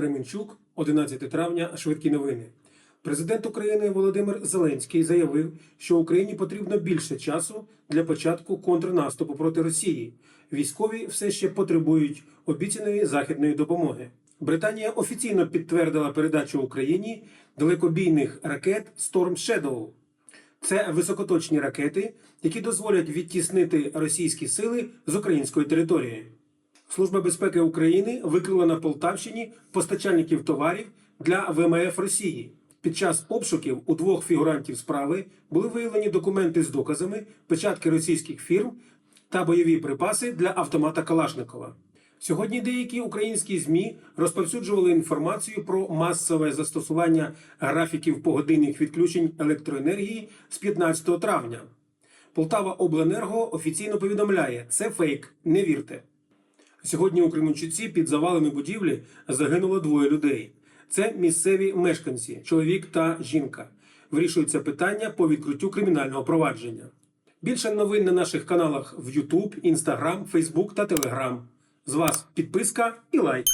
Кременчук, 11 травня, швидкі новини. Президент України Володимир Зеленський заявив, що Україні потрібно більше часу для початку контрнаступу проти Росії. Військові все ще потребують обіцяної західної допомоги. Британія офіційно підтвердила передачу Україні далекобійних ракет Storm Shadow. Це високоточні ракети, які дозволять відтіснити російські сили з української території. Служба безпеки України викрила на Полтавщині постачальників товарів для ВМФ Росії. Під час обшуків у двох фігурантів справи були виявлені документи з доказами, печатки російських фірм та бойові припаси для автомата Калашникова. Сьогодні деякі українські змі розповсюджували інформацію про масове застосування графіків погодинних відключень електроенергії з 15 травня. Полтава Обленерго офіційно повідомляє, це фейк, не вірте. Сьогодні у Кременчуці під завалами будівлі загинуло двоє людей. Це місцеві мешканці, чоловік та жінка. Вирішується питання по відкриттю кримінального провадження. Більше новин на наших каналах в YouTube, Instagram, Facebook та Telegram. З вас підписка і лайк.